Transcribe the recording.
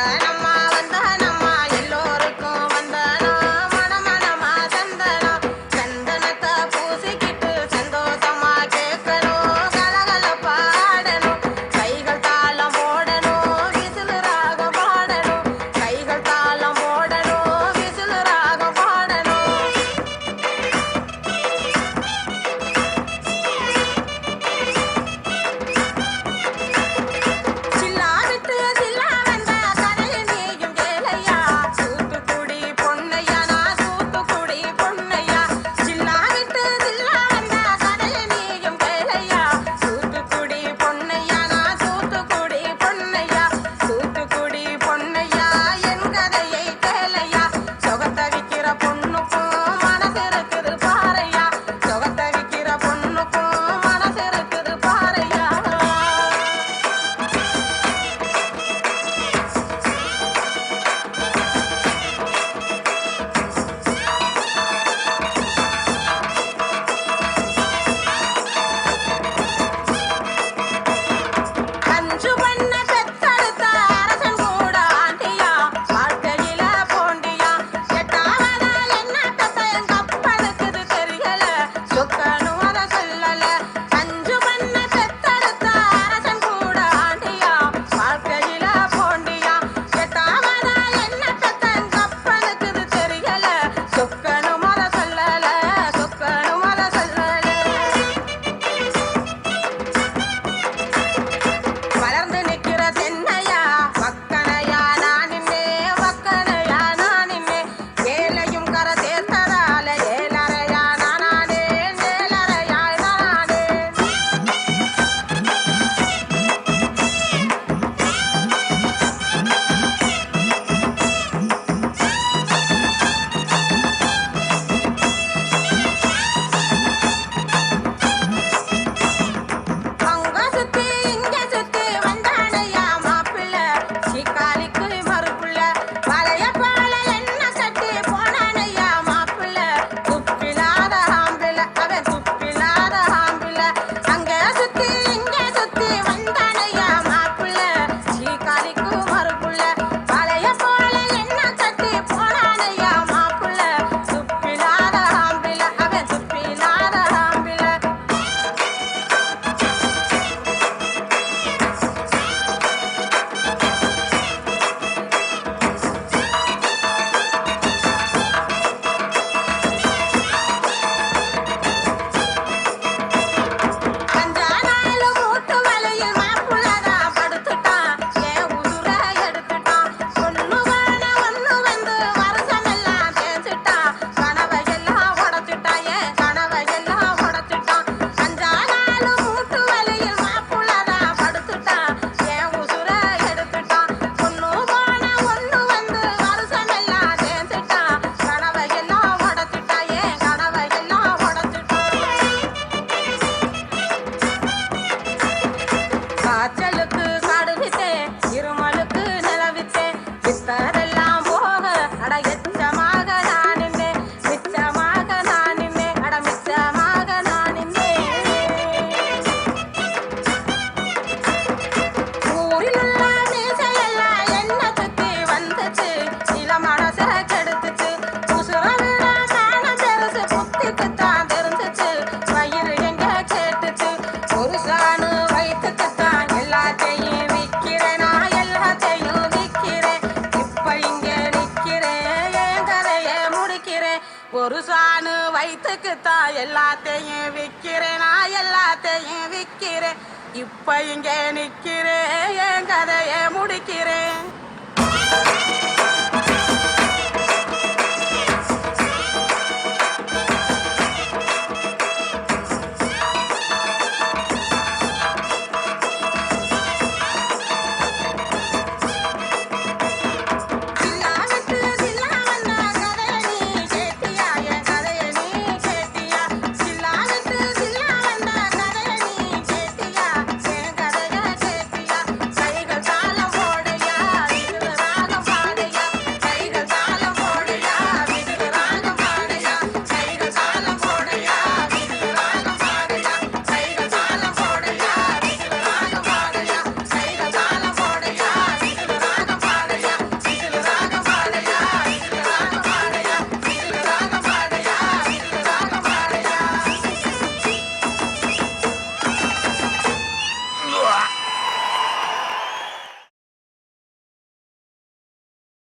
Santa Ana. ஒரு சாணு வயிற்றுக்குத்தான் எல்லாத்தையும் விற்கிறேன் நான் எல்லாத்தையும் விற்கிறேன் இப்ப இங்கே நிற்கிறேன் என் கதை